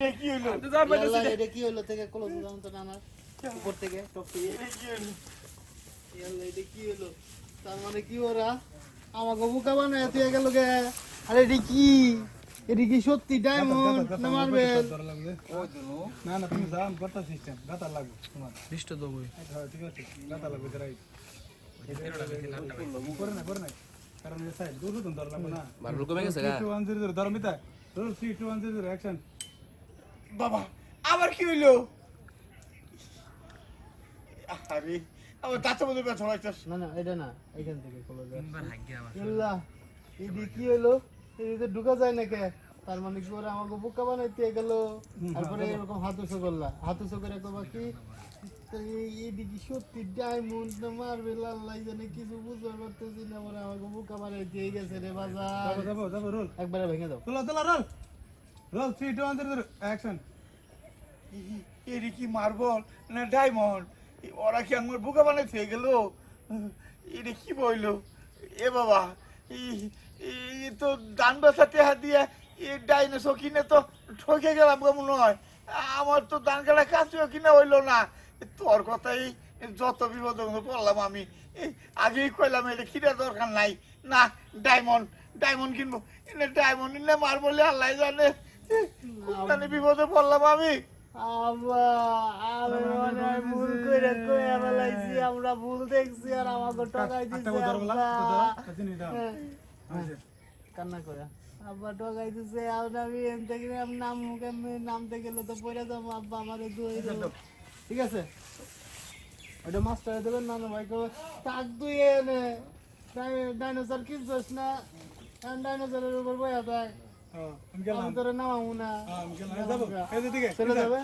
এটা কি হলো? থেকে? কলস তো নামার উপর থেকে টপ থেকে। এ কি হলো? আল্লাহ, এটা কি হলো? তার মানে কি ওরা? আমাকে বোকা বানায় তুই গেল গে। আরে এটা কি? এটা কি সত্যি ডায়মন্ড না মার্বেল না না তুমি দাম করতে সিস্টেম গাতা লাগবে তোমার। লিস্ট দেবো হ্যাঁ ঠিক আছে। গাতা লাগবে তারাই করে না করে না কারণ সাইড না। মার্বেল কমে গেছে গা। মিতা। অ্যাকশন বাবা আবার কি হইল? আরে আমার দাঁতে মধ্যে ব্যথা লাগতেছে না না এটা না এখান থেকে আল্লাহ কি হলো এটা ঢুকা যায় না কে? তার মানে কি ওরা আমাকে বোকা বানাইতে গেল? তারপরে এরকম হাতুসো করলা। হাতুসো করে কবা কি? এইটা সত্যি ডায়মন্ড না মার্বেল আল্লাহ জানে কিছু বুঝতে পারতেছি না আমাকে বোকা বানাইতে গেছে রে বাজার। যাব যাব রোল। একবারে ভেঙে দাও। তোলা তোলা roll. Roll three two zero action এরি কি মার্বল না ডায়মন্ড? ওরা কি আমার বোকা বানাইতে গেল এটা কি বইলো? এ বাবা এই তো ডান বেসাতে হাত দিয়ে এই ডাইনোসর কিনে তো ঠকে গেলাম গো মনে হয়। আমার তো দান কাটা কাছেও কিনা হইল না। তোর কথাই যত বিপদ পড়লাম আমি। আগেই কইলাম এটা কিনা দরকার নাই। না, ডায়মন্ড ডায়মন্ড কিনবো। ডায়মন্ড নিলে মারবলে, আল্লাহ জানে। বিপদে পড়লাম আমি। মনে হয় আমরা ভুল দেখছি আর আমাকে হ্যাঁ। কান্না করে আব্বা দিছে আর আমি এম থেকে নাম নামতে গেলে তো পড়ে যাব আব্বা আমার দুই ঠিক আছে ওটা মাস্টার দেবেন না না ভাই তাক দুই এনে ডাইনোসর কিনছিস না? ডাইনোসরের উপর বয়া তাই হ্যাঁ আমি গেলাম। তোর নামাবো না হ্যাঁ আমি গেলাম। চলে যাবে।